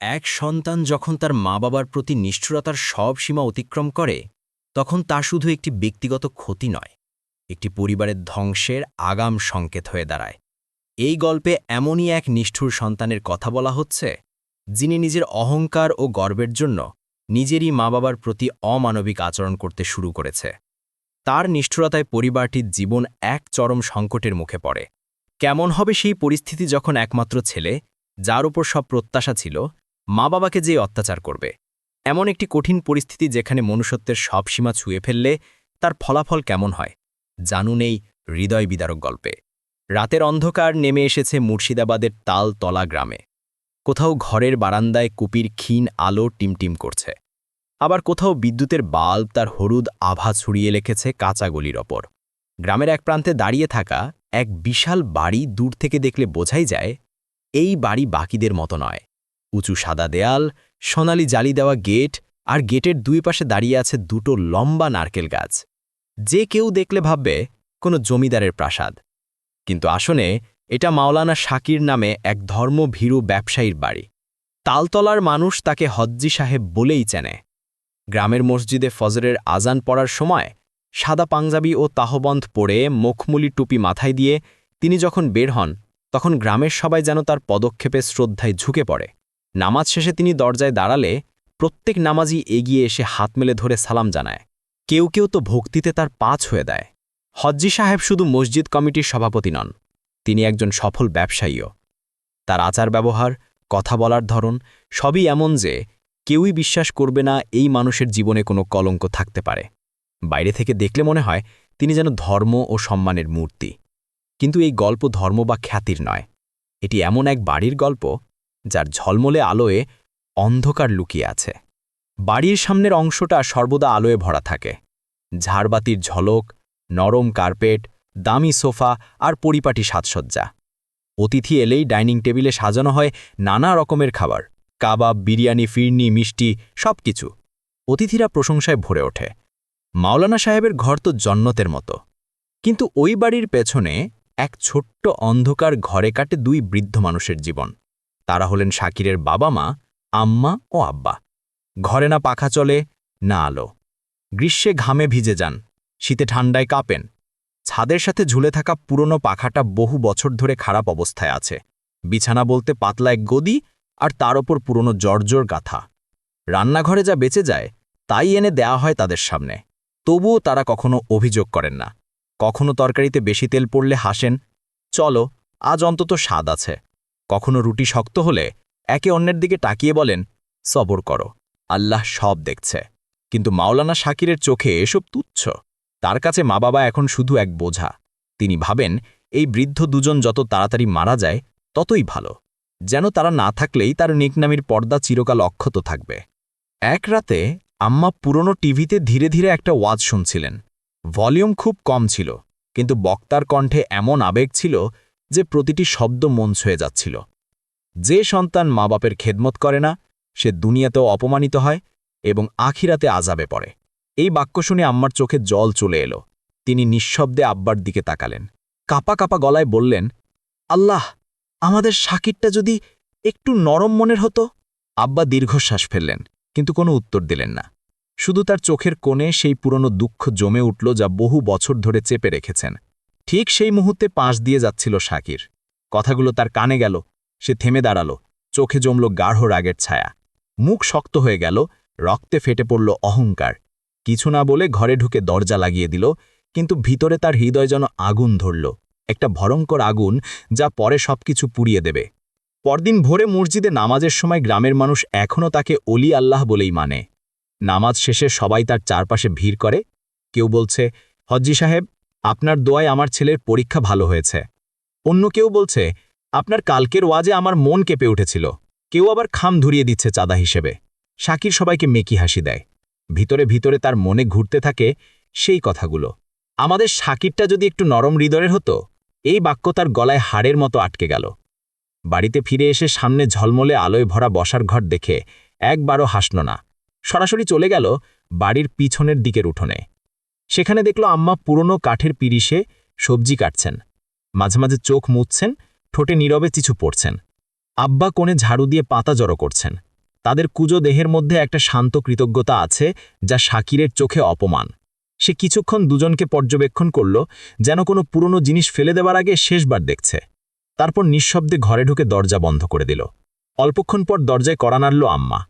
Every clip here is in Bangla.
এক সন্তান যখন তার মা বাবার প্রতি নিষ্ঠুরতার সব সীমা অতিক্রম করে, তখন তা শুধু একটি ব্যক্তিগত ক্ষতি নয়, একটি পরিবারের ধ্বংসের আগাম সংকেত হয়ে দাঁড়ায়। এই গল্পে এমনই এক নিষ্ঠুর সন্তানের কথা বলা হচ্ছে, যিনি নিজের অহংকার ও গর্বের জন্য নিজেরই মা বাবার প্রতি অমানবিক আচরণ করতে শুরু করেছে। তার নিষ্ঠুরতায় পরিবারটির জীবন এক চরম সংকটের মুখে পড়ে। কেমন হবে সেই পরিস্থিতি যখন একমাত্র ছেলে, যার উপর সব প্রত্যাশা ছিল মা বাবাকে যে অত্যাচার করবে। এমন একটি কঠিন পরিস্থিতি যেখানে মনুষ্যত্বের সব সীমা ছুঁয়ে ফেললে তার ফলাফল কেমন হয়, জানুন এই হৃদয় বিদারক গল্পে। রাতের অন্ধকার নেমে এসেছে মুর্শিদাবাদের তাল তলা গ্রামে। কোথাও ঘরের বারান্দায় কুপির ক্ষীণ আলো টিমটিম করছে। আবার কোথাও বিদ্যুতের বাল্ব তার হলুদ আভা ছড়িয়ে লেখেছে কাঁচা গলির ওপর। গ্রামের এক প্রান্তে দাঁড়িয়ে থাকা এক বিশাল বাড়ি দূর থেকে দেখলে বোঝাই যায়, এই বাড়ি বাকিদের মতো নয়। উঁচু সাদা দেয়াল, সোনালি জালি দেওয়া গেট আর গেটের দুই পাশে দাঁড়িয়ে আছে দুটো লম্বা নারকেল গাছ। যে কেউ দেখলে ভাববে, কোনো জমিদারের প্রাসাদ। কিন্তু আসনে এটা মাওলানা শাকির নামে এক ধর্মভীরু ব্যবসায়ীর বাড়ি। তালতলার মানুষ তাকে হজ্জি সাহেব বলেই চেনে। গ্রামের মসজিদে ফজরের আজান পড়ার সময় সাদা পাঞ্জাবি ও তাহবন্ধ পরে মুখমুলি টুপি মাথায় দিয়ে তিনি যখন বের হন, তখন গ্রামের সবাই যেন তার পদক্ষেপে শ্রদ্ধায় ঝুঁকে পড়ে। নামাজ শেষে তিনি দরজায় দাঁড়ালে প্রত্যেক নামাজি এগিয়ে এসে হাত মেলে ধরে সালাম জানায়। কেউ কেউ তো ভক্তিতে তার পাঁচ হয়ে দেয়। হজ্জি সাহেব শুধু মসজিদ কমিটির সভাপতি নন, তিনি একজন সফল ব্যবসায়ীও। তার আচার ব্যবহার, কথা বলার ধরন সবই এমন যে কেউই বিশ্বাস করবে না এই মানুষের জীবনে কোনো কলঙ্ক থাকতে পারে। বাইরে থেকে দেখলে মনে হয় তিনি যেন ধর্ম ও সম্মানের মূর্তি। কিন্তু এই গল্প ধর্ম বা খ্যাতির নয়। এটি এমন এক বাড়ির গল্প যার ঝলমলে আলোয় অন্ধকার লুকিয়ে আছে। বাড়ির সামনের অংশটা সর্বদা আলোয় ভরা থাকে। ঝাড়বাতির ঝলক, নরম কার্পেট, দামি সোফা আর পরিপাটি সাজসজ্জা। অতিথি এলেই ডাইনিং টেবিলে সাজানো হয় নানা রকমের খাবার। কাবাব, বিরিয়ানি, ফিরনি, মিষ্টি সব কিছু অতিথিরা প্রশংসায় ভরে ওঠে। মাওলানা সাহেবের ঘর তো জন্নতের মতো। কিন্তু ওই বাড়ির পেছনে এক ছোট্ট অন্ধকার ঘরে কাটে দুই বৃদ্ধ মানুষের জীবন। তারা হলেন শাকিরের বাবা মা আম্মা ও আব্বা। ঘরে না পাখা চলে, না আলো। গ্রীষ্মে ঘামে ভিজে যান, শীতে ঠান্ডায় কাঁপেন। ছাদের সাথে ঝুলে থাকা পুরনো পাখাটা বহু বছর ধরে খারাপ অবস্থায় আছে। বিছানা বলতে পাতলা এক গদি আর তার ওপর পুরনো জর্জর গাথা। রান্নাঘরে যা বেঁচে যায়, তাই এনে দেয়া হয় তাদের সামনে। তবুও তারা কখনো অভিযোগ করেন না। কখনো তরকারিতে বেশি তেল পড়লে হাসেন, চলো, আজ অন্তত স্বাদ আছে। কখনো রুটি শক্ত হলে একে অন্যের দিকে তাকিয়ে বলেন, সবর করো, আল্লাহ সব দেখছে। কিন্তু মাওলানা শাকিরের চোখে এসব তুচ্ছ। তার কাছে মা বাবা এখন শুধু এক বোঝা। তিনি ভাবেন, এই বৃদ্ধ দুজন যত তাড়াতাড়ি মারা যায়, ততই ভালো। যেন তারা না থাকলেই তার নিকনামির পর্দা চিরকাল অক্ষত থাকবে। এক রাতে আম্মা পুরনো টিভিতে ধীরে ধীরে একটা ওয়াজ শুনছিলেন। ভলিউম খুব কম ছিল, কিন্তু বক্তার কণ্ঠে এমন আবেগ ছিল যে প্রতিটি শব্দ মন ছুঁয়ে যাচ্ছিল। যে সন্তান মা বাপের খেদমত করে না, সে দুনিয়াতেও অপমানিত হয় এবং আখিরাতে আজাবে পড়ে। এই বাক্য শুনে আম্মার চোখে জল চলে এলো। তিনি নিঃশব্দে আব্বার দিকে তাকালেন। কাপা কাপা গলায় বললেন, আল্লাহ, আমাদের শাকিরটা যদি একটু নরম মনের হতো? আব্বা দীর্ঘশ্বাস ফেললেন, কিন্তু কোনো উত্তর দিলেন না। শুধু তার চোখের কোণে সেই পুরনো দুঃখ জমে উঠল যা বহু বছর ধরে চেপে রেখেছেন। ঠিক সেই মুহূর্তে পাশ দিয়ে যাচ্ছিল শাকির। কথাগুলো তার কানে গেল, সে থেমে দাঁড়াল, চোখে জমল গাঢ় রাগের ছায়া। মুখ শক্ত হয়ে গেল, রক্তে ফেটে পড়ল অহংকার। কিছু না বলে ঘরে ঢুকে দরজা লাগিয়ে দিল, কিন্তু ভিতরে তার হৃদয় যেন আগুন ধরল, একটা ভয়ঙ্কর আগুন যা পরে সবকিছু পুড়িয়ে দেবে। পরদিন ভোরে মসজিদে নামাজের সময় গ্রামের মানুষ এখনও তাকে অলি আল্লাহ বলেই মানে। নামাজ শেষে সবাই তার চারপাশে ভিড় করে, কেউ বলছে, হজ্জি সাহেব আপনার দোয়ায় আমার ছেলের পরীক্ষা ভালো হয়েছে। অন্য কেউ বলছে, আপনার কালকের ওয়াজে আমার মন কেঁপে উঠেছিল। কেউ আবার খাম ধরিয়ে দিচ্ছে চাঁদা হিসেবে। শাকির সবাইকে মেকি হাসি দেয়। ভিতরে ভিতরে তার মনে ঘুরতে থাকে সেই কথাগুলো। আমাদের শাকিরটা যদি একটু নরম হৃদয়ের হতো, এই বাক্য তার গলায় হাড়ের মতো আটকে গেল। বাড়িতে ফিরে এসে সামনে ঝলমলে আলোয় ভরা বসার ঘর দেখে একবারও হাসল না। সরাসরি চলে গেল বাড়ির পিছনের দিকের উঠোনে। সেখানে দেখল আম্মা পুরনো কাঠের পিরিশে সবজি কাটছেন। মাঝে মাঝে চোখ মুছছেন, ঠোঁটে নীরবে কিছু পড়ছেন। আব্বা কোণে ঝাড়ু দিয়ে পাতা জড়ো করছেন। তাদের কুজো দেহের মধ্যে একটা শান্ত কৃতজ্ঞতা আছে যা শাকিরের চোখে অপমান। সে কিছুক্ষণ দুজনকে পর্যবেক্ষণ করল, যেন কোনো পুরনো জিনিস ফেলে দেবার আগে শেষবার দেখছে। তারপর নিঃশব্দে ঘরে ঢুকে দরজা বন্ধ করে দিল। অল্পক্ষণ পর দরজায় কড়া নাড়ল আম্মা।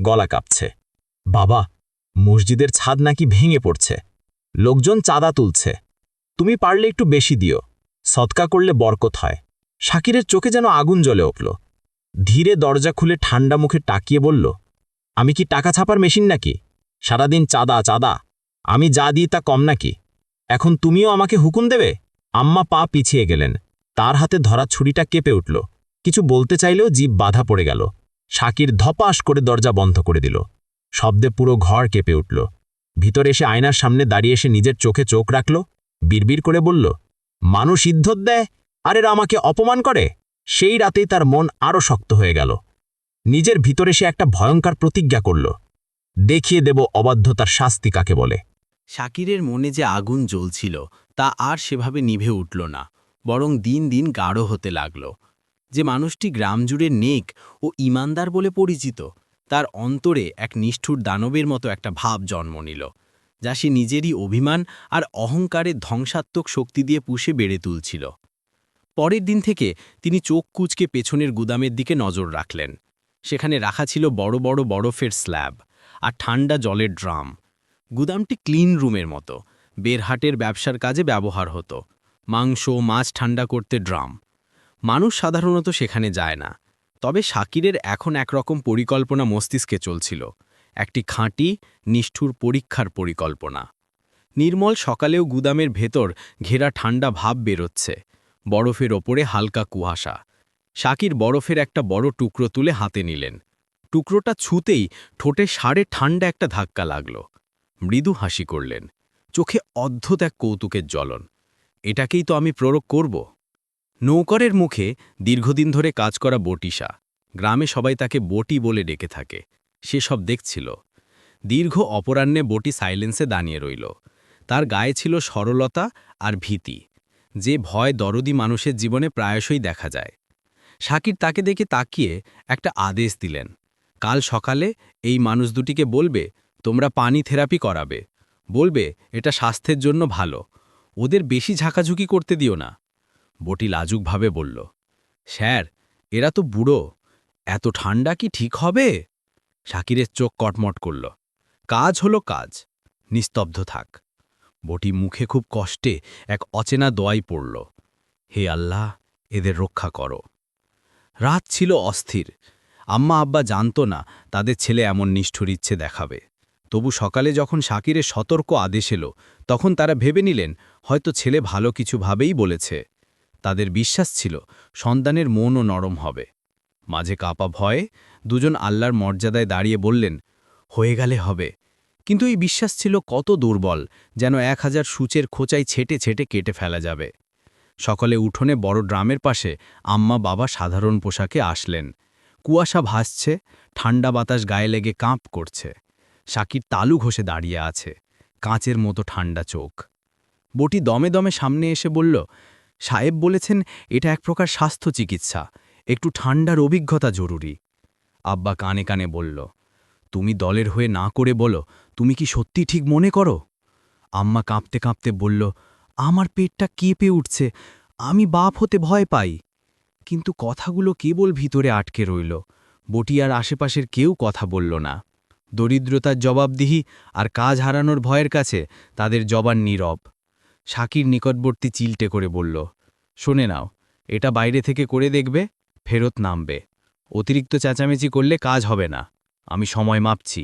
গলা কাঁপছে। বাবা, মসজিদের ছাদ নাকি ভেঙে পড়ছে। লোকজন চাঁদা তুলছে। তুমি পারলে একটু বেশি দিও। সৎকা করলে বরকত হয়। শাকিরের চোখে যেন আগুন জ্বলে উঠল। ধীরে দরজা খুলে ঠান্ডা মুখে টাকিয়ে বলল, আমি কি টাকা ছাপার মেশিন নাকি? সারাদিন চাঁদা চাঁদা। আমি যা দিই তা কম নাকি? এখন তুমিও আমাকে হুকুম দেবে? আম্মা পা পিছিয়ে গেলেন। তার হাতে ধরা ছুরিটা কেঁপে উঠল। কিছু বলতে চাইলেও জীব বাধা পড়ে গেল। শাকির ধপাস করে দরজা বন্ধ করে দিল। শব্দে পুরো ঘর কেঁপে উঠল। ভিতরে এসে আয়নার সামনে দাঁড়িয়ে এসে নিজের চোখে চোখ রাখল, বিড়বিড় করে বলল, মানুষ ইদ্ধত দেয়? আর এরা আমাকে অপমান করে? সেই রাতেই তার মন আরও শক্ত হয়ে গেল। নিজের ভিতরে সে একটা ভয়ঙ্কর প্রতিজ্ঞা করল, দেখিয়ে দেব অবাধ্যতার শাস্তি কাকে বলে? শাকিরের মনে যে আগুন জ্বলছিল, তা আর সেভাবে নিভে উঠল না, বরং দিন দিন গাঢ় হতে লাগল। যে মানুষটি গ্রাম জুড়ে নেক ও ইমানদার বলে পরিচিত তার অন্তরে এক নিষ্ঠুর দানবের মতো একটা ভাব জন্ম নিল, যা সে নিজেরই অভিমান আর অহংকারের ধ্বংসাত্মক শক্তি দিয়ে পুষে বেড়ে তুলছিল। পরের দিন থেকে তিনি চোখ কুচকে পেছনের গুদামের দিকে নজর রাখলেন। সেখানে রাখা ছিল বড় বড় বরফের স্ল্যাব আর ঠান্ডা জলের ড্রাম। গুদামটি ক্লিন রুমের মতো, বেরহাটের ব্যবসার কাজে ব্যবহার হতো। মাংস, মাছ ঠান্ডা করতে ড্রাম। মানুষ সাধারণত সেখানে যায় না। তবে শাকিরের এখন একরকম পরিকল্পনা মস্তিষ্কে চলছিল। একটি খাঁটি, নিষ্ঠুর পরীক্ষার পরিকল্পনা। নির্মল সকালেও গুদামের ভেতর ঘেরা ঠান্ডা ভাব বেরোচ্ছে। বরফের ওপরে হালকা কুয়াশা। শাকির বরফের একটা বড় টুকরো তুলে হাতে নিলেন। টুকরোটা ছুতেই ঠোঁটে সাড়ে ঠান্ডা একটা ধাক্কা লাগল। মৃদু হাসি করলেন। চোখে অদ্ভুত এক কৌতুকের জ্বলন। এটাকেই তো আমি প্রয়োগ করব? নৌকরের মুখে দীর্ঘদিন ধরে কাজ করা বটিসা। গ্রামে সবাই তাকে বটি বলে ডেকে থাকে। সে সব দেখছিল। দীর্ঘ অপরাহ্নে বটি সাইলেন্সে দাঁড়িয়ে রইল। তার গায়ে ছিল সরলতা আর ভীতি। যে ভয় দরদি মানুষের জীবনে প্রায়শই দেখা যায়। শাকির তাকে দেখে তাকিয়ে একটা আদেশ দিলেন। কাল সকালে এই মানুষ দুটিকে বলবে, তোমরা পানি থেরাপি করাবে। বলবে, এটা স্বাস্থ্যের জন্য ভালো। ওদের বেশি ঝাঁকাঝুঁকি করতে দিও না। বটি লাজুকভাবে বলল, স্যার, এরা তো বুড়ো। এত ঠান্ডা কি ঠিক হবে? শাকিরের চোখ কটমট করল, কাজ হলো কাজ, নিস্তব্ধ থাক। বটি মুখে খুব কষ্টে এক অচেনা দোয়াই পড়ল, হে আল্লাহ, এদের রক্ষা করো। রাত ছিল অস্থির। আম্মা আব্বা জানত না তাদের ছেলে এমন নিষ্ঠুর ইচ্ছে দেখাবে। তবু সকালে যখন শাকিরের সতর্ক আদেশ এলো, তখন তারা ভেবে নিলেন, হয়তো ছেলে ভালো কিছু ভাবেই বলেছে। তাদের বিশ্বাস ছিল সন্তানের মনও নরম হবে। মাঝে কাপা ভয়ে দুজন আল্লাহর মর্যাদায় দাঁড়িয়ে বললেন, হয়ে গেলে হবে। কিন্তু এই বিশ্বাস ছিল কত দুর্বল যেন এক হাজার সূচের খোঁচাই ছেটে ছেটে কেটে ফেলা যাবে। সকলে উঠোনে বড় ড্রামের পাশে আম্মা বাবা সাধারণ পোশাকে আসলেন। কুয়াশা ভাসছে, ঠান্ডা বাতাস গায়ে লেগে কাঁপ করছে। শাকির তালু ঘষে দাঁড়িয়ে আছে, কাঁচের মতো ঠান্ডা চোখ। বটি দমে দমে সামনে এসে বলল সাহেব বলেছেন, এটা এক প্রকার স্বাস্থ্য চিকিৎসা, একটু ঠান্ডার অভিজ্ঞতা জরুরি। আব্বা কানে কানে বলল, তুমি দলের হয়ে না করে বলো, তুমি কি সত্যি ঠিক মনে করো? আম্মা কাঁপতে কাঁপতে বলল, আমার পেটটা কেঁপে উঠছে, আমি বাপ হতে ভয় পাই। কিন্তু কথাগুলো কেবল ভিতরে আটকে রইল, বটিয়ার আশেপাশের কেউ কথা বলল না। দরিদ্রতার জবাবদিহি আর কাজ হারানোর ভয়ের কাছে তাদের জবান নীরব। শাকির নিকটবর্তী চিলটে করে বলল, শোনে নাও, এটা বাইরে থেকে করে দেখবে, ফেরত নামবে। অতিরিক্ত চেঁচামেচি করলে কাজ হবে না, আমি সময় মাপছি।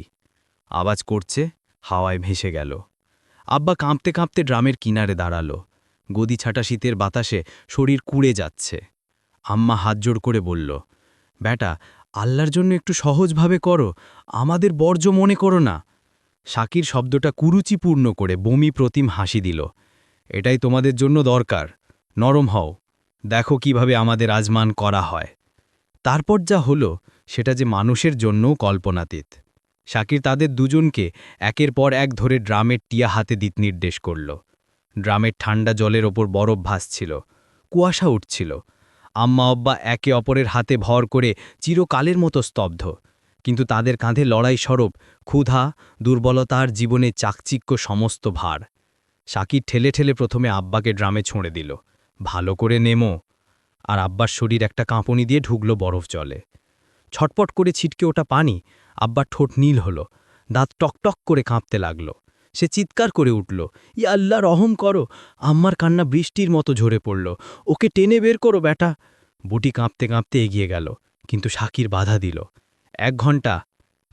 আওয়াজ করছে, হাওয়ায় ভেসে গেল। আব্বা কাঁপতে কাঁপতে ড্রামের কিনারে দাঁড়াল। গদি ছাটা শীতের বাতাসে শরীর কুড়ে যাচ্ছে। আম্মা হাত জোড় করে বলল, ব্যাটা, আল্লাহর জন্য একটু সহজভাবে করো, আমাদের বর্জ্য মনে করো না। শাকির শব্দটা কুরুচিপূর্ণ করে বমি প্রতিম হাসি দিল। এটাই তোমাদের জন্য দরকার। নরম হও। দেখো কীভাবে আমাদের আজমান করা হয়। তারপর যা হলো, সেটা যে মানুষের জন্যও কল্পনাতীত। শাকির তাদের দুজনকে একের পর এক ধরে ড্রামের টিয়া হাতে দিত নির্দেশ করল। ড্রামের ঠান্ডা জলের ওপর বরফ ভাসছিল, কুয়াশা উঠছিল। আম্মা অব্বা একে অপরের হাতে ভর করে চিরকালের মতো স্তব্ধ। কিন্তু তাদের কাঁধে লড়াই স্বরূপ ক্ষুধা, দুর্বলতার জীবনে চাকচিক্য সমস্ত ভার। শাকির ঠেলে ঠেলে প্রথমে আব্বাকে ড্রামে ছুঁড়ে দিল। ভালো করে নেমো। আর আব্বার শরীর একটা কাঁপনি দিয়ে ঢুকলো বরফ জলে। ছটপট করে ছিটকে ওটা পানি। আব্বার ঠোঁট নীল হলো। দাঁত টকটক করে কাঁপতে লাগল। সে চিৎকার করে উঠল, ই আল্লাহ, রহম করো। আম্মার কান্না বৃষ্টির মতো ঝরে পড়ল। ওকে টেনে বের করো, ব্যাটা। বুটি কাঁপতে কাঁপতে এগিয়ে গেল, কিন্তু শাকির বাধা দিল। এক ঘণ্টা।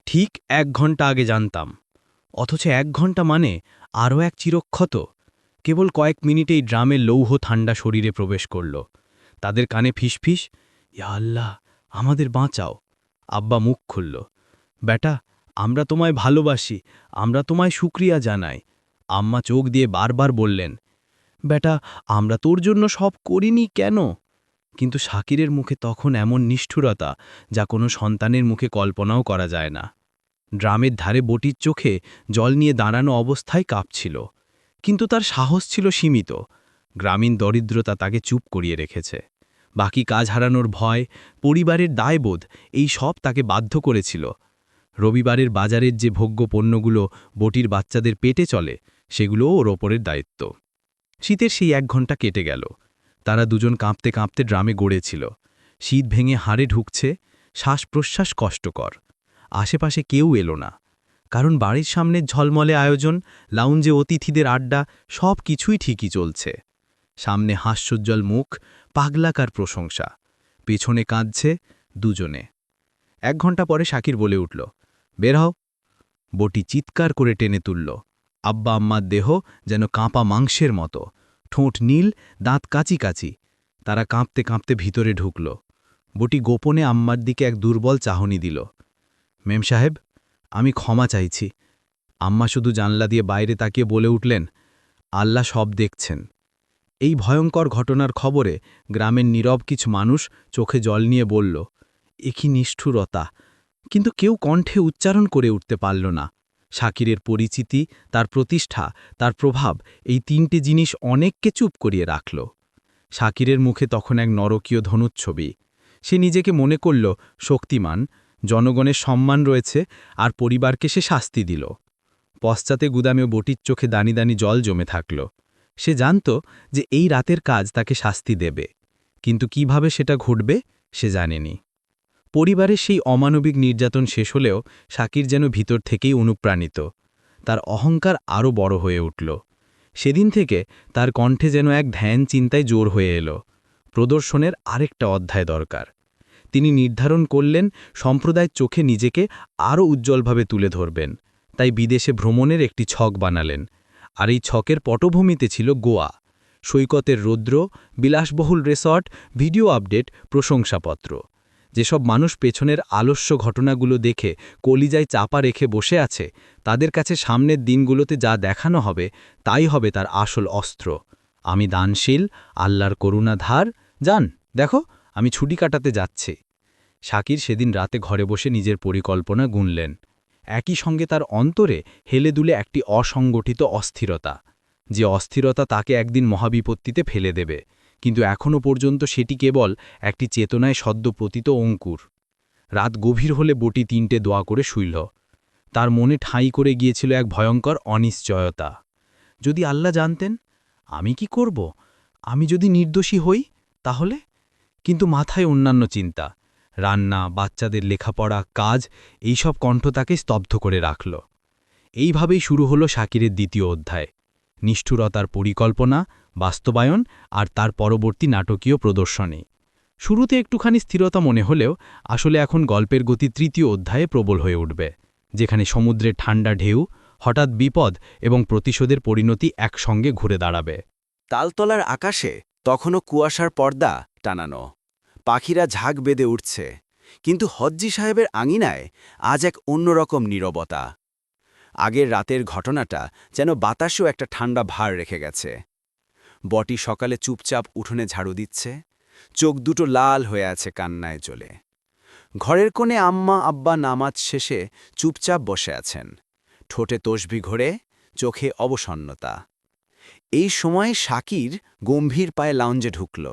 ঠিক এক ঘণ্টা আগে জানতাম। অথচ এক ঘণ্টা মানে আরও এক চিরক্ষত। কেবল কয়েক মিনিটেই ড্রামের লৌহ ঠান্ডা শরীরে প্রবেশ করল। তাদের কানে ফিসফিস, ইয়া আল্লাহ, আমাদের বাঁচাও। আব্বা মুখ খুলল। বেটা, আমরা তোমায় ভালোবাসি, আমরা তোমায় শুক্রিয়া জানাই। আম্মা চোখ দিয়ে বারবার বললেন, বেটা, আমরা তোর জন্য সব করিনি কেন? কিন্তু শাকিরের মুখে তখন এমন নিষ্ঠুরতা যা কোনো সন্তানের মুখে কল্পনাও করা যায় না। ড্রামের ধারে বটির চোখে জল নিয়ে দাঁড়ানো অবস্থায় কাঁপছিল। কিন্তু তার সাহস ছিল সীমিত। গ্রামীণ দরিদ্রতা তাকে চুপ করিয়ে রেখেছে। বাকি কাজ হারানোর ভয়, পরিবারের দায়বোধ, এই সব তাকে বাধ্য করেছিল। রবিবারের বাজারের যে ভোগ্য পণ্যগুলো বটির বাচ্চাদের পেটে চলে সেগুলোও ওর ওপরের দায়িত্ব। শীতের সেই এক ঘণ্টা কেটে গেল। তারা দুজন কাঁপতে কাঁপতে ড্রামে গড়েছিল। শীত ভেঙে হাড়ে ঢুকছে। শ্বাস প্রশ্বাস কষ্টকর। আশেপাশে কেউ এলো না। কারণ বাড়ির সামনে ঝলমলে আয়োজন, লাউঞ্জে অতিথিদের আড্ডা, সব কিছুই ঠিকই চলছে। সামনে হাস্যোজ্জ্বল মুখ, পাগলাকার প্রশংসা। পেছনে কাঁদছে দুজনে। এক ঘণ্টা পরে শাকির বলে উঠল, বের হও। বটি চিৎকার করে টেনে তুলল। আব্বা আম্মার দেহ যেন কাঁপা মাংসের মতো। ঠোঁট নীল, দাঁত কাচি কাচি। তারা কাঁপতে কাঁপতে ভিতরে ঢুকল। বটি গোপনে আম্মার দিকে এক দুর্বল চাহনি দিল। মেম সাহেব, আমি ক্ষমা চাইছি। আম্মা শুধু জানলা দিয়ে বাইরে তাকিয়ে বলে উঠলেন, আল্লাহ সব দেখছেন। এই ভয়ঙ্কর ঘটনার খবরে গ্রামের নীরব কিছু মানুষ চোখে জল নিয়ে বলল, এ কি নিষ্ঠুরতা! কিন্তু কেউ কণ্ঠে উচ্চারণ করে উঠতে পারল না। শাকিরের পরিচিতি, তার প্রতিষ্ঠা, তার প্রভাব, এই তিনটে জিনিস অনেককে চুপ করিয়ে রাখল। শাকিরের মুখে তখন এক নরকীয় ধনুচ্ছবি। সে নিজেকে মনে করল, শক্তিমান জনগণের সম্মান রয়েছে আর পরিবারকে সে শাস্তি দিল। পশ্চাতে গুদামে বটির চোখে দানি দানি জল জমে থাকল। সে জানত যে এই রাতের কাজ তাকে শাস্তি দেবে। কিন্তু কীভাবে সেটা ঘটবে, সে জানেনি। পরিবারের সেই অমানবিক নির্যাতন শেষ হলেও শাকির যেন ভিতর থেকেই অনুপ্রাণিত। তার অহংকার আরও বড় হয়ে উঠল। সেদিন থেকে তার কণ্ঠে যেন এক ধ্যান চিন্তায় জোর হয়ে এলো। প্রদর্শনের আরেকটা অধ্যায় দরকার। তিনি নির্ধারণ করলেন সম্প্রদায়ের চোখে নিজেকে আরও উজ্জ্বলভাবে তুলে ধরবেন। তাই বিদেশে ভ্রমণের একটি ছক বানালেন। আর এই ছকের পটভূমিতে ছিল গোয়া। সৈকতের রৌদ্র, বিলাসবহুল রেসর্ট, ভিডিও আপডেট, প্রশংসাপত্র। যেসব মানুষ পেছনের আলস্য ঘটনাগুলো দেখে কলিজায় চাপা রেখে বসে আছে, তাদের কাছে সামনের দিনগুলোতে যা দেখানো হবে, তাই হবে তার আসল অস্ত্র। আমি দানশীল, আল্লাহর করুণা ধার যান, দেখো আমি ছুটি কাটাতে যাচ্ছি। শাকির সেদিন রাতে ঘরে বসে নিজের পরিকল্পনা গুনলেন। একই সঙ্গে তার অন্তরে হেলে দুলে একটি অসংগঠিত অস্থিরতা, যে অস্থিরতা তাকে একদিন মহাবিপত্তিতে ফেলে দেবে, কিন্তু এখনও পর্যন্ত সেটি কেবল একটি চেতনায় সদ্য পতিত অঙ্কুর। রাত গভীর হলে বটি তিনটে দোয়া করে শুইল। তার মনে ঠাঁই করে গিয়েছিল এক ভয়ঙ্কর অনিশ্চয়তা। যদি আল্লাহ জানতেন, আমি কি করব? আমি যদি নির্দোষী হই, তাহলে? কিন্তু মাথায় অন্যান্য চিন্তা। রান্না, বাচ্চাদের লেখাপড়া, কাজ, এইসব কণ্ঠ তাকে স্তব্ধ করে রাখল। এইভাবেই শুরু হলো শাকিরের দ্বিতীয় অধ্যায়। নিষ্ঠুরতার পরিকল্পনা, বাস্তবায়ন আর তার পরবর্তী নাটকীয় প্রদর্শনী। শুরুতে একটুখানি স্থিরতা মনে হলেও আসলে এখন গল্পের গতি তৃতীয় অধ্যায়ে প্রবল হয়ে উঠবে, যেখানে সমুদ্রের ঠান্ডা ঢেউ, হঠাৎ বিপদ এবং প্রতিশোধের পরিণতি একসঙ্গে ঘুরে দাঁড়াবে। তালতলার আকাশে তখনও কুয়াশার পর্দা টানানো। পাখিরা ঝাঁক বেঁধে উঠছে। কিন্তু হজ্জি সাহেবের আঙিনায় আজ এক অন্যরকম নীরবতা। আগের রাতের ঘটনাটা যেন বাতাসেও একটা ঠান্ডা ভার রেখে গেছে। বটি সকালে চুপচাপ উঠোনে ঝাড়ু দিচ্ছে। চোখ দুটো লাল হয়ে আছে কান্নায় চলে ঘরের কোণে আম্মা, আব্বা নামাজ শেষে চুপচাপ বসে আছেন। ঠোঁটে তসবি ঘোরে, চোখে অবসন্নতা। এই সময়ে শাকির গম্ভীর পায়ে লাউঞ্জে ঢুকল।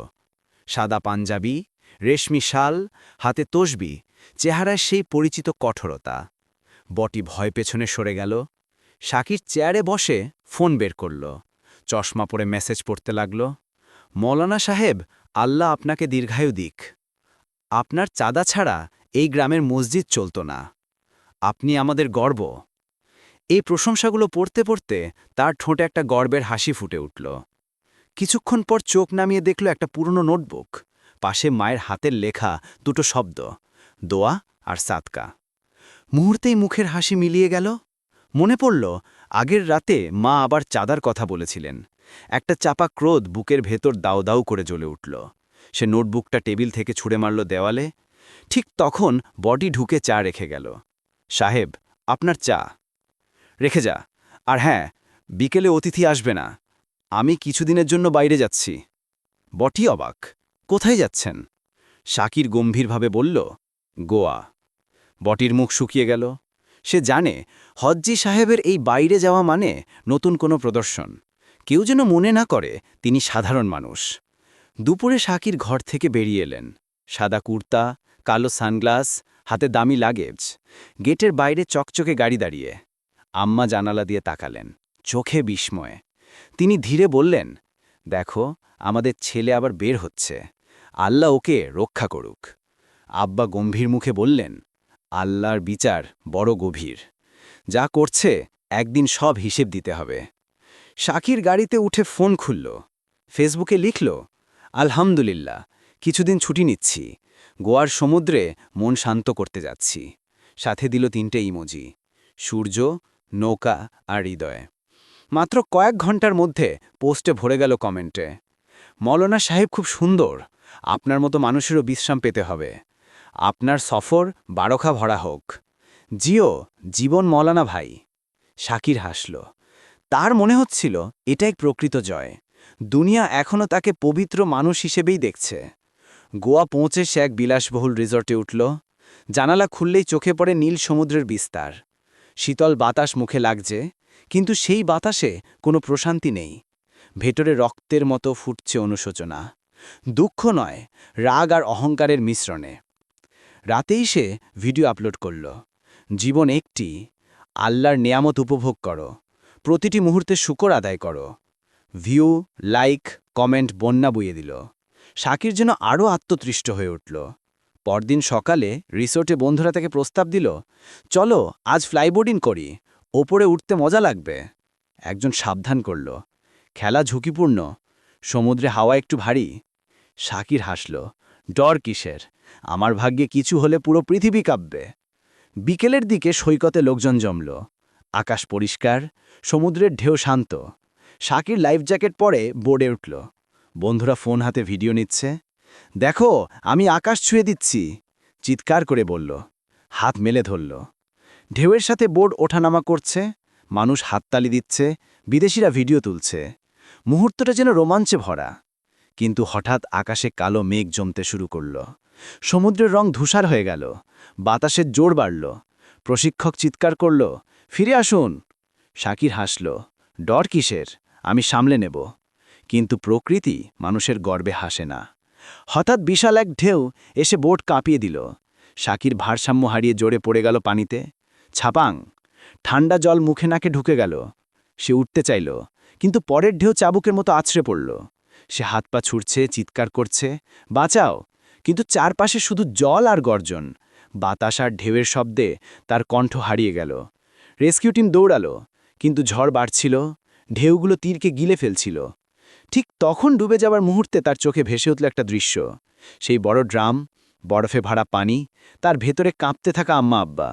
সাদা পাঞ্জাবি, রেশমি শাল, হাতে তসবি, চেহারায় সেই পরিচিত কঠোরতা। বটি ভয় পেছনে সরে গেল। শাকির চেয়ারে বসে ফোন বের করল। চশমা পরে মেসেজ পড়তে লাগল। মৌলানা সাহেব, আল্লাহ আপনাকে দীর্ঘায়ু দিক। আপনার চাঁদা ছাড়া এই গ্রামের মসজিদ চলত না। আপনি আমাদের গর্ব। এই প্রশংসাগুলো পড়তে পড়তে তার ঠোঁটে একটা গর্বের হাসি ফুটে উঠল। কিছুক্ষণ পর চোখ নামিয়ে দেখল একটা পুরনো নোটবুক। পাশে মায়ের হাতের লেখা, দুটো শব্দ, দোয়া আর সাতকা মুহূর্তেই মুখের হাসি মিলিয়ে গেল। মনে পড়ল, আগের রাতে মা আবার চাঁদার কথা বলেছিলেন। একটা চাপা ক্রোধ বুকের ভেতর দাউ দাউ করে জ্বলে উঠল। সে নোটবুকটা টেবিল থেকে ছুঁড়ে মারল দেওয়ালে। ঠিক তখন বডি ঢুকে চা রেখে গেল। সাহেব, আপনার চা। রেখে যা। আর হ্যাঁ বিকেলে অতিথি আসবে না। আমি কিছুদিনের জন্য বাইরে যাচ্ছি। বটি অবাক। কোথায় যাচ্ছেন? শাকির গম্ভীরভাবে বলল, গোয়া। বটির মুখ শুকিয়ে গেল। সে জানে, হজ্জি সাহেবের এই বাইরে যাওয়া মানে নতুন কোনো প্রদর্শন। কেউ যেন মনে না করে তিনি সাধারণ মানুষ। দুপুরে শাকির ঘর থেকে বেরিয়ে এলেন। সাদা কুর্তা, কালো সানগ্লাস, হাতে দামি লাগেজ। গেটের বাইরে চকচকে গাড়ি দাঁড়িয়ে। আম্মা জানালা দিয়ে তাকালেন। চোখে বিস্ময়ে। তিনি ধীরে বললেন, দেখো, আমাদের ছেলে আবার বের হচ্ছে। আল্লাহ ওকে রক্ষা করুক। আব্বা গম্ভীর মুখে বললেন, আল্লাহর বিচার বড় গভীর। যা করছে, একদিন সব হিসেব দিতে হবে। শাকির গাড়িতে উঠে ফোন খুলল। ফেসবুকে লিখল, আলহামদুলিল্লাহ, কিছুদিন ছুটি নিচ্ছি। গোয়ার সমুদ্রে মন শান্ত করতে যাচ্ছি। সাথে দিল তিনটে ইমোজি, সূর্য, নৌকা আর হৃদয়। মাত্র কয়েক ঘণ্টার মধ্যে পোস্টে ভরে গেল কমেন্টে। মৌলানা সাহেব খুব সুন্দর। আপনার মতো মানুষেরও বিশ্রাম পেতে হবে। আপনার সফর বারোখা ভরা হোক। জিও, জীবন মৌলানা ভাই। শাকির হাসল। তার মনে হচ্ছিল, এটাই প্রকৃত জয়। দুনিয়া এখনও তাকে পবিত্র মানুষ হিসেবেই দেখছে। গোয়া পৌঁছে সে এক বিলাসবহুল রিসর্টে উঠল। জানালা খুললেই চোখে পড়ে নীল সমুদ্রের বিস্তার। শীতল বাতাস মুখে লাগছে। কিন্তু সেই বাতাসে কোনো প্রশান্তি নেই। ভেতরে রক্তের মতো ফুটছে অনুশোচনা। দুঃখ নয়, রাগ আর অহংকারের মিশ্রণে। রাতেই সে ভিডিও আপলোড করল। জীবন একটি, আল্লাহর নেয়ামত উপভোগ করো। প্রতিটি মুহূর্তে শুকর আদায় করো। ভিউ, লাইক, কমেন্ট বন্যা বইয়ে দিল। শাকির যেন আরও আত্মতৃষ্ট হয়ে উঠল। পরদিন সকালে রিসোর্টে বন্ধুরা তাকে প্রস্তাব দিল, চলো, আজ ফ্লাইবোর্ডিং করি। ওপরে উঠতে মজা লাগবে। একজন সাবধান করল। খেলা ঝুঁকিপূর্ণ। সমুদ্রে হাওয়া একটু ভারী। শাকির হাসল, ডর কিসের? আমার ভাগ্যে কিছু হলে পুরো পৃথিবী কাঁপবে। বিকেলের দিকে সৈকতে লোকজন জমল। আকাশ পরিষ্কার, সমুদ্রের ঢেউ শান্ত। শাকির লাইফ জ্যাকেট পরে বোর্ডে উঠল। বন্ধুরা ফোন হাতে ভিডিও নিচ্ছে। দেখো, আমি আকাশ ছুঁয়ে দিচ্ছি। চিৎকার করে বলল। হাত মেলে ধরল। ঢেউয়ের সাথে বোর্ড ওঠানামা করছে, মানুষ হাততালি দিচ্ছে, বিদেশিরা ভিডিও তুলছে। মুহূর্তটা যেন রোমাঞ্চে ভরা। কিন্তু হঠাৎ আকাশে কালো মেঘ জমতে শুরু করল। সমুদ্রের রং ধূসার হয়ে গেল। বাতাসের জোর বাড়ল। প্রশিক্ষক চিৎকার করল, ফিরে আসুন! শাকির হাসল, ডর কিসের? আমি সামলে নেব। কিন্তু প্রকৃতি মানুষের গর্বে হাসে না। হঠাৎ বিশাল এক ঢেউ এসে বোট কাঁপিয়ে দিল। শাকির ভারসাম্য হারিয়ে জোরে পড়ে গেল পানিতে। ছাপাং ঠান্ডা জল মুখে নাকে ঢুকে গেল। সে উঠতে চাইল, কিন্তু পরের ঢেউ চাবুকের মতো আছড়ে পড়ল। সে হাত পা ছুটছে চিৎকার করছে, বাঁচাও। কিন্তু চারপাশে শুধু জল আর গর্জন। বাতাস আর ঢেউয়ের শব্দে তার কণ্ঠ হারিয়ে গেল। রেস্কিউ টিম দৌড়ালো, কিন্তু ঝড় বাড়ছিল, ঢেউগুলো তীরকে গিলে ফেলছিল। ঠিক তখন ডুবে যাবার মুহূর্তে তার চোখে ভেসে উঠল একটা দৃশ্য। সেই বড় ড্রাম, বরফে ভাড়া পানি, তার ভেতরে কাঁপতে থাকা আম্মা আব্বা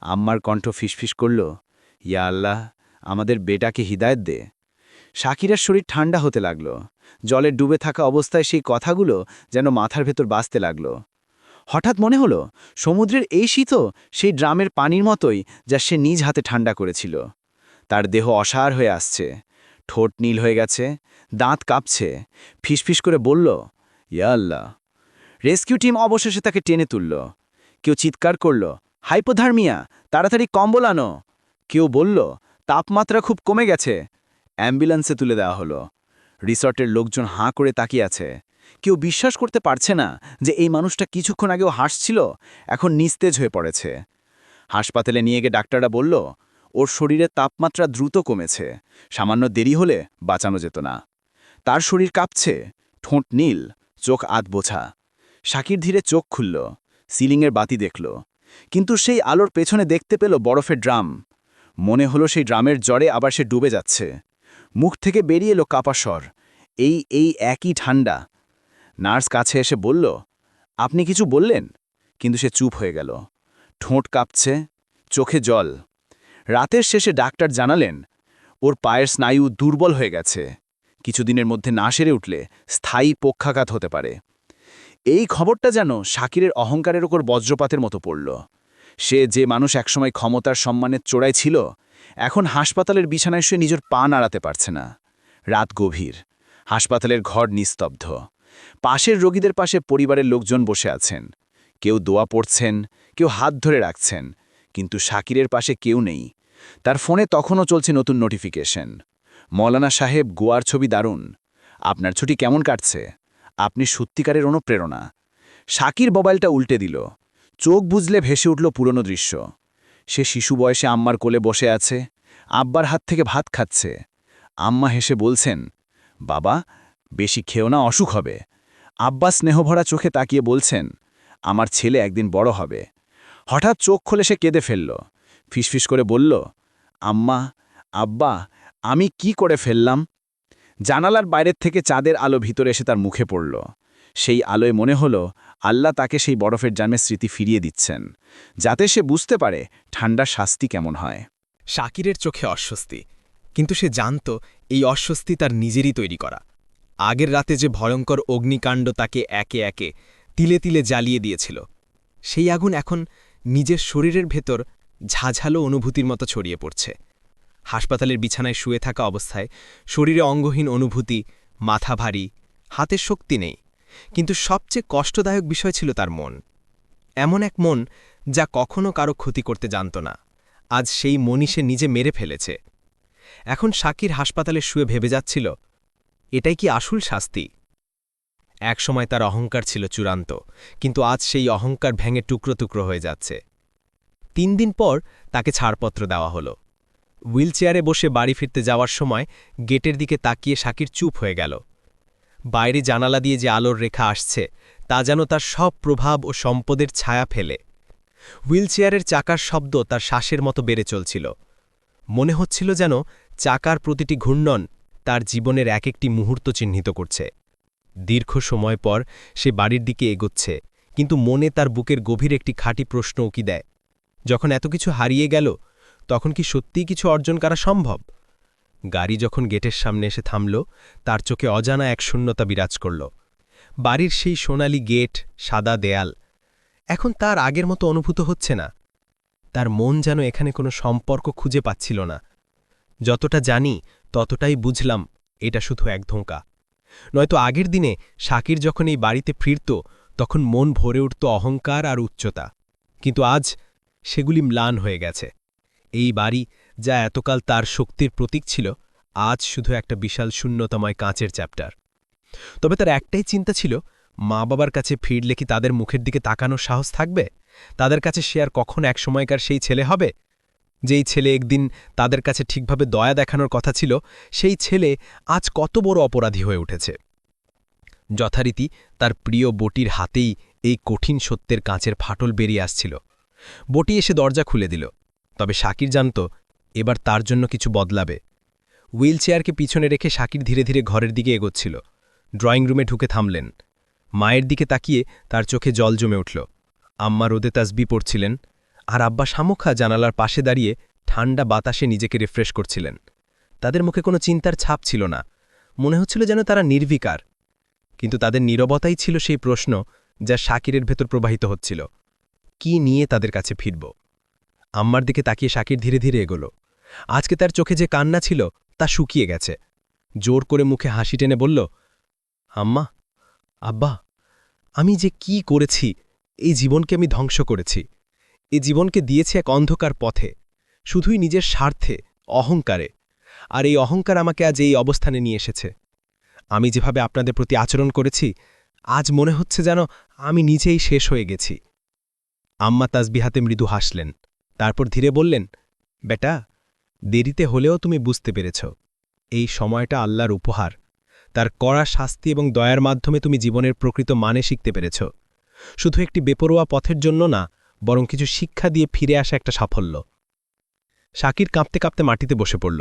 আম্মার কণ্ঠ ফিসফিস করল, ইয়া আল্লাহ, আমাদের বেটাকে হিদায়ত দে। শাকিরার শরীর ঠান্ডা হতে লাগল। জলে ডুবে থাকা অবস্থায় সেই কথাগুলো যেন মাথার ভেতর বাঁচতে লাগল। হঠাৎ মনে হলো, সমুদ্রের এই শীতও সেই ড্রামের পানির মতোই যা সে নিজ হাতে ঠান্ডা করেছিল। তার দেহ অসার হয়ে আসছে, ঠোঁট নীল হয়ে গেছে, দাঁত কাঁপছে। ফিসফিস করে বলল, ইয়া আল্লাহ। রেস্কিউ টিম অবশেষে তাকে টেনে তুলল। কেউ চিৎকার করল হাইপোধার্মিয়া, তাড়াতাড়ি কম্বল আনো। কেউ বলল, তাপমাত্রা খুব কমে গেছে। অ্যাম্বুলেন্সে তুলে দেওয়া হলো। রিসর্টের লোকজন হাঁ করে তাকিয়ে আছে। কেউ বিশ্বাস করতে পারছে না যে এই মানুষটা কিছুক্ষণ আগেও হাসছিল, এখন নিস্তেজ হয়ে পড়েছে। হাসপাতালে নিয়ে গিয়ে ডাক্তাররা বলল, ওর শরীরের তাপমাত্রা দ্রুত কমেছে। সামান্য দেরি হলে বাঁচানো যেত না। তার শরীর কাঁপছে, ঠোঁট নীল, চোখ আধ বোঝা শাকির ধীরে চোখ খুলল, সিলিংয়ের বাতি দেখল। কিন্তু সেই আলোর পেছনে দেখতে পেল বরফের ড্রাম। মনে হলো সেই ড্রামের জ্বরে আবার সে ডুবে যাচ্ছে। মুখ থেকে বেরিয়ে এলো কাপাস্বর। এই এই একই ঠান্ডা। নার্স কাছে এসে বলল, আপনি কিছু বললেন? কিন্তু সে চুপ হয়ে গেল। ঠোঁট কাঁপছে, চোখে জল। রাতের শেষে ডাক্তার জানালেন, ওর পায়ের স্নায়ু দুর্বল হয়ে গেছে। কিছুদিনের মধ্যে না সেরে উঠলে স্থায়ী পক্ষাঘাত হতে পারে। এই খবরটা যেন শাকিরের অহংকারের ওপর বজ্রপাতের মতো পড়ল। সে যে মানুষ একসময় ক্ষমতার সম্মানের চোড়ায় ছিল, এখন হাসপাতালের বিছানায় শুয়ে নিজের পা নাড়াতে পারছে না। রাত গভীর। হাসপাতালের ঘর নিস্তব্ধ। পাশের রোগীদের পাশে পরিবারের লোকজন বসে আছেন। কেউ দোয়া পড়ছেন, কেউ হাত ধরে রাখছেন, কিন্তু শাকিরের পাশে কেউ নেই। তার ফোনে তখনও চলছে নতুন নোটিফিকেশন। মৌলানা সাহেব গোয়ার ছবি দারুণ। আপনার ছুটি কেমন কাটছে? আপনি সত্যিকারের অনুপ্রেরণা। শাকির মোবাইলটা উল্টে দিল। চোখ বুঝলে ভেসে উঠল পুরনো দৃশ্য। সে শিশু বয়সে আম্মার কোলে বসে আছে, আব্বার হাত থেকে ভাত খাচ্ছে। আম্মা হেসে বলছেন, বাবা, বেশি খেও না, অসুখ হবে। আব্বা স্নেহভরা চোখে তাকিয়ে বলছেন, আমার ছেলে একদিন বড় হবে। হঠাৎ চোখ খুলে সে কেঁদে ফেলল। ফিসফিস করে বলল, আম্মা, আব্বা, আমি কি করে ফেললাম? জানালার বাইরের থেকে চাঁদের আলো ভিতরে এসে তার মুখে পড়ল। সেই আলোয় মনে হলো, আল্লাহ তাকে সেই বরফের জামের স্মৃতি ফিরিয়ে দিচ্ছেন, যাতে সে বুঝতে পারে ঠান্ডার শাস্তি কেমন হয়। শাকিরের চোখে অস্বস্তি, কিন্তু সে জানত এই অস্বস্তি তার নিজেরই তৈরি করা। আগের রাতে যে ভয়ঙ্কর অগ্নিকাণ্ড তাকে একে একে তিলে তিলে জ্বালিয়ে দিয়েছিল, সেই আগুন এখন নিজের শরীরের ভেতর ঝাঝালো অনুভূতির মতো ছড়িয়ে পড়ছে। হাসপাতালের বিছানায় শুয়ে থাকা অবস্থায় শরীরে অঙ্গহীন অনুভূতি, মাথা ভারী, হাতের শক্তি নেই। কিন্তু সবচেয়ে কষ্টদায়ক বিষয় ছিল তার মন। এমন এক মন যা কখনো কারও ক্ষতি করতে জানত না। আজ সেই মনি সে নিজে মেরে ফেলেছে। এখন শাকির হাসপাতালে শুয়ে ভেবে যাচ্ছিল, এটাই কি আসল শাস্তি? একসময় তার অহংকার ছিল চূড়ান্ত, কিন্তু আজ সেই অহংকার ভেঙে টুকরো টুকরো হয়ে যাচ্ছে। তিন দিন পর তাকে ছাড়পত্র দেওয়া হলো। হুইলচেয়ারে বসে বাড়ি ফিরতে যাওয়ার সময় গেটের দিকে তাকিয়ে শাকির চুপ হয়ে গেল। বাইরে জানালা দিয়ে যে আলোর রেখা আসছে, তা যেন তার সব প্রভাব ও সম্পদের ছায়া ফেলে। হুইলচেয়ারের চাকার শব্দ তার শ্বাসের মতো বেড়ে চলছিল। মনে হচ্ছিল যেন চাকার প্রতিটি ঘূর্ণন তার জীবনের এক একটি মুহূর্ত চিহ্নিত করছে। দীর্ঘ সময় পর সে বাড়ির দিকে এগোচ্ছে, কিন্তু মনে তার বুকের গভীর একটি খাঁটি প্রশ্ন উকি দেয়? যখন এত কিছু হারিয়ে গেল তখন কি সত্যিই কিছু অর্জন করা সম্ভব? গাড়ি যখন গেটের সামনে এসে থামল, তার চোখে অজানা এক শূন্যতা বিরাজ করল। বাড়ির সেই সোনালি গেট, সাদা দেয়াল, এখন তার আগের মতো অনুভূত হচ্ছে না। তার মন যেন এখানে কোনো সম্পর্ক খুঁজে পাচ্ছিল না। যতটা জানি, ততটাই বুঝলাম, এটা শুধু এক ধোঁকা। নয়তো আগের দিনে শাকির যখন এই বাড়িতে ফিরত, তখন মন ভরে উঠত অহংকার আর উচ্চতা। কিন্তু আজ সেগুলি ম্লান হয়ে গেছে। এই বাড়ি যা এতকাল তার শক্তির প্রতীক ছিল, আজ শুধু একটা বিশাল শূন্যতময় কাঁচের চ্যাপ্টার। তবে তার একটাই চিন্তা ছিল মা বাবার কাছে ফিরলে কি তাদের মুখের দিকে তাকানোর সাহস থাকবে? তাদের কাছে সে আর কখন এক সময়কার সেই ছেলে হবে? যেই ছেলে একদিন তাদের কাছে ঠিকভাবে দয়া দেখানোর কথা ছিল, সেই ছেলে আজ কত বড় অপরাধী হয়ে উঠেছে। যথারীতি তার প্রিয় বটির হাতেই এই কঠিন সত্যের কাঁচের ফাটল বেরিয়ে আসছিল। বটি এসে দরজা খুলে দিল। তবে শাকির জানত, এবার তার জন্য কিছু বদলাবে। হুইলচেয়ারকে পিছনে রেখে শাকির ধীরে ধীরে ঘরের দিকে এগোচ্ছিল। ড্রয়িং রুমে ঢুকে থামলেন। মায়ের দিকে তাকিয়ে তার চোখে জল জমে উঠল। আম্মা রোদে তাসবি পড়ছিলেন আর আব্বা শামুখা জানালার পাশে দাঁড়িয়ে ঠান্ডা বাতাসে নিজেকে রিফ্রেশ করছিলেন। তাদের মুখে কোনো চিন্তার ছাপ ছিল না। মনে হচ্ছিল যেন তারা নির্বিকার। কিন্তু তাদের নীরবতাই ছিল সেই প্রশ্ন যা শাকিরের ভেতর প্রবাহিত হচ্ছিল। কি নিয়ে তাদের কাছে ফিরব? আম্মার দিকে তাকিয়ে শাকির ধীরে ধীরে এগোল। আজকে তার চোখে যে কান্না ছিল, তা শুকিয়ে গেছে। জোর করে মুখে হাসি টেনে বলল, আম্মা, আব্বা, আমি যে কি করেছি, এই জীবনকে আমি ধ্বংস করেছি। এই জীবনকে দিয়েছে এক অন্ধকার পথে, শুধুই নিজের স্বার্থে, অহংকারে। আর এই অহংকার আমাকে আজ এই অবস্থানে নিয়ে এসেছে। আমি যেভাবে আপনাদের প্রতি আচরণ করেছি, আজ মনে হচ্ছে যেন আমি নিজেই শেষ হয়ে গেছি। আম্মা তাসবিহাতে মৃদু হাসলেন। তারপর ধীরে বললেন, বেটা, দেরিতে হলেও তুমি বুঝতে পেরেছ, এই সময়টা আল্লাহর উপহার। তার কড়া শাস্তি এবং দয়ার মাধ্যমে তুমি জীবনের প্রকৃত মানে শিখতে পেরেছ। শুধু একটি বেপরোয়া পথের জন্য না, বরং কিছু শিক্ষা দিয়ে ফিরে আসা একটা সাফল্য। শাকির কাঁপতে কাঁপতে মাটিতে বসে পড়ল।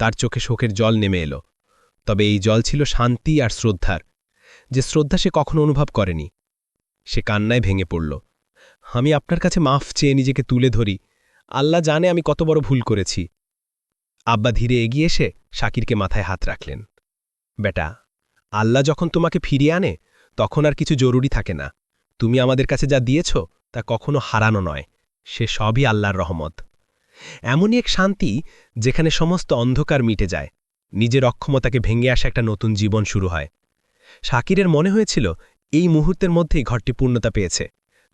তার চোখে শোকের জল নেমে এলো। তবে এই জল ছিল শান্তি আর শ্রদ্ধার, যে শ্রদ্ধা সে কখনো অনুভব করেনি। সে কান্নায় ভেঙে পড়ল। আমি আপনার কাছে মাফ চেয়ে নিজেকে তুলে ধরি আল্লাহ জানে আমি কত বড় ভুল করেছি। আব্বা ধীরে এগিয়ে এসে শাকিরকে মাথায় হাত রাখলেন। বেটা, আল্লাহ যখন তোমাকে ফিরিয়ে আনে, তখন আর কিছু জরুরি থাকে না। তুমি আমাদের কাছে যা দিয়েছ, তা কখনো হারানো নয়। সে সবই আল্লাহর রহমত। এমনই এক শান্তি যেখানে সমস্ত অন্ধকার মিটে যায়। নিজের অক্ষমতাকে ভেঙে আসা একটা নতুন জীবন শুরু হয়। শাকিরের মনে হয়েছিল, এই মুহূর্তের মধ্যেই ঘরটি পূর্ণতা পেয়েছে।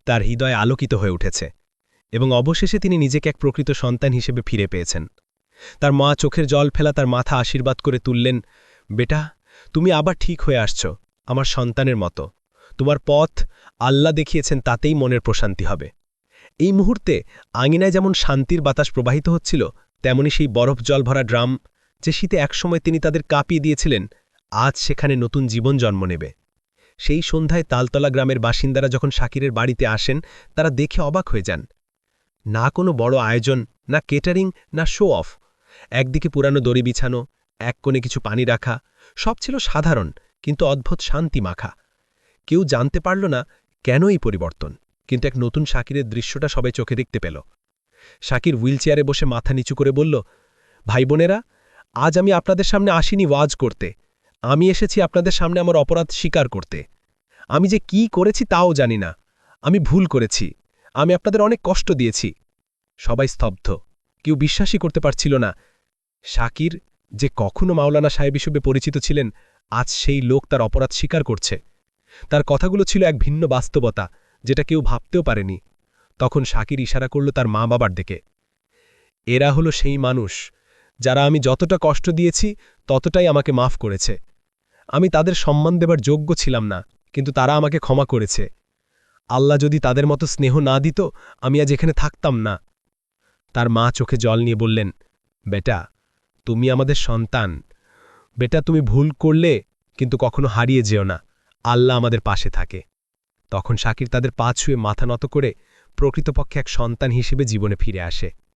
তার হৃদয় আলোকিত হয়ে উঠেছে। এবং অবশেষে তিনি নিজেকে এক প্রকৃত সন্তান হিসেবে ফিরে পেয়েছেন। তার মা চোখের জল ফেলা তার মাথা আশীর্বাদ করে তুললেন, বেটা, তুমি আবার ঠিক হয়ে আসছ, আমার সন্তানের মতো। তোমার পথ আল্লাহ দেখিয়েছেন, তাতেই মনের প্রশান্তি হবে। এই মুহূর্তে আঙিনায় যেমন শান্তির বাতাস প্রবাহিত হচ্ছিল, তেমনি সেই বরফ জল ভরা ড্রাম যে শীতে একসময় তিনি তাদের কাঁপিয়ে দিয়েছিলেন, আজ সেখানে নতুন জীবন জন্ম নেবে। সেই সন্ধ্যায় তালতলা গ্রামের বাসিন্দারা যখন শাকিরের বাড়িতে আসেন, তারা দেখে অবাক হয়ে যান। না কোনো বড় আয়োজন, না কেটারিং না শো অফ একদিকে পুরানো দড়ি বিছানো, এক কোণে কিছু পানি রাখা, সব ছিল সাধারণ, কিন্তু অদ্ভুত শান্তি মাখা। কেউ জানতে পারল না কেন এই পরিবর্তন, কিন্তু এক নতুন শাকিরের দৃশ্যটা সবাই চোখে দেখতে পেল। শাকির হুইলচেয়ারে বসে মাথা নিচু করে বলল, ভাই বোনেরা, আজ আমি আপনাদের সামনে আসিনি ওয়াজ করতে। আমি এসেছি আপনাদের সামনে আমার অপরাধ স্বীকার করতে। আমি যে কি করেছি তাও জানি না। আমি ভুল করেছি। আমি আপনাদের অনেক কষ্ট দিয়েছি। সবাই স্তব্ধ। কেউ বিশ্বাসই করতে পারছিল না। শাকির যে কখনো মাওলানা সাহেব হিসেবে পরিচিত ছিলেন, আজ সেই লোক তার অপরাধ স্বীকার করছে। তার কথাগুলো ছিল এক ভিন্ন বাস্তবতা, যেটা কেউ ভাবতেও পারেনি। তখন শাকির ইশারা করল তার মা বাবার দিকে। এরা হলো সেই মানুষ, যারা আমি যতটা কষ্ট দিয়েছি, ততটাই আমাকে মাফ করেছে। আমি তাদের সম্মান দেবার যোগ্য ছিলাম না, কিন্তু তারা আমাকে ক্ষমা করেছে। আল্লাহ যদি তাদের মতো স্নেহ না দিত, আমি আজ এখানে থাকতাম না। তার মা চোখে জল নিয়ে বললেন, বেটা, তুমি আমাদের সন্তান। বেটা, তুমি ভুল করলে কিন্তু কখনো হারিয়ে যেও না। আল্লাহ আমাদের পাশে থাকে। তখন শাকির তাদের পা ছুঁয়ে মাথা নত করে প্রকৃতপক্ষে এক সন্তান হিসেবে জীবনে ফিরে আসে।